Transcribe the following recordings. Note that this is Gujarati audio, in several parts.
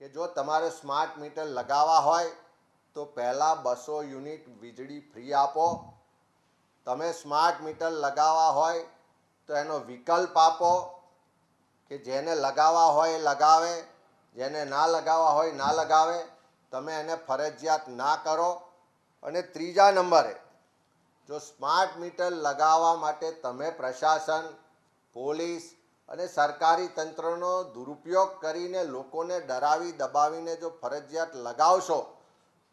કે જો તમારે સ્માર્ટ મીટર લગાવવા હોય, તો પહેલાં બસો યુનિટ વીજળી ફ્રી આપો. તમે સ્માર્ટ મીટર લગાવવા હોય, તો એનો વિકલ્પ આપો કે જેને લગાવવા હોય એ લગાવે, જેને ના લગાવવા હોય ના લગાવે. તમે એને ફરજિયાત ના કરો. અને ત્રીજા નંબરે, જો સ્માર્ટ મીટર લગાવવા માટે તમે પ્રશાસન, પોલીસ અને સરકારી તંત્રનો દુરુપયોગ કરીને લોકોને ડરાવી દબાવીને જો ફરજિયાત લગાવશો,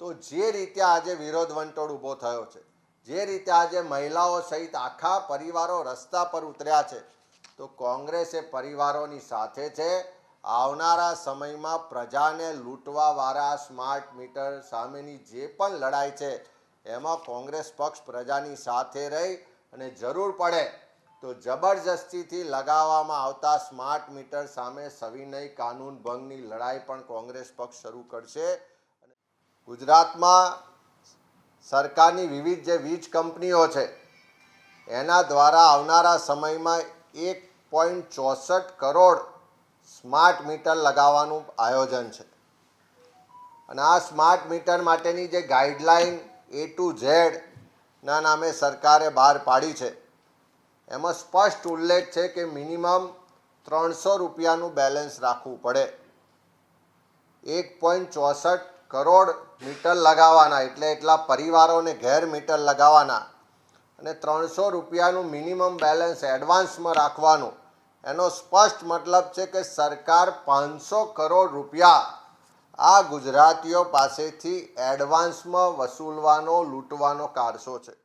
તો જે રીતે આજે વિરોધ વંટોળ ઊભો થયો છે, જે રીતે આજે મહિલાઓ સહિત આખા પરિવારો રસ્તા પર ઉતર્યા છે, તો કોંગ્રેસ એ પરિવારોની સાથે છે, આવનારા સમયમાં પ્રજાને લૂંટવાવાળા સ્માર્ટ મીટર સામેની જે પણ લડાઈ છે, એમાં કોંગ્રેસ પક્ષ પ્રજાની સાથે રહી અને જરૂર પડે તો જબરજસ્તીથી લગાવવામાં આવતા સ્માર્ટ મીટર સામે સવિનય કાનૂન ભંગની લડાઈ પણ કોંગ્રેસ પક્ષ શરૂ કરશે. ગુજરાતમાં સરકારની વિવિધ જે વીજ કંપનીઓ છે, એના દ્વારા આવનારા સમયમાં એક પોઈન્ટ ચોસઠ કરોડ સ્માર્ટ મીટર લગાવવાનું આયોજન છે. અને આ સ્માર્ટ મીટર માટેની જે ગાઈડલાઈન એ ટુ ઝેડના નામે સરકારે બહાર પાડી છે એમાં સ્પષ્ટ ઉલ્લેખ છે કે મિનિમમ ત્રણસો રૂપિયાનું બેલેન્સ રાખવું પડે. એક પોઈન્ટ ચોસઠ કરોડ મીટર લગાવવાના, એટલે એટલા પરિવારોને ઘેર મીટર લગાવવાના. અને ત્રણસો રૂપિયાનું મિનિમમ બેલેન્સ એડવાન્સમાં રાખવાનું. એનો સ્પષ્ટ મતલબ છે કે સરકાર પાંચસો કરોડ રૂપિયા આ ગુજરાતીઓ પાસેથી એડવાન્સમાં વસૂલવાનો, લૂંટવાનો કારસો છે.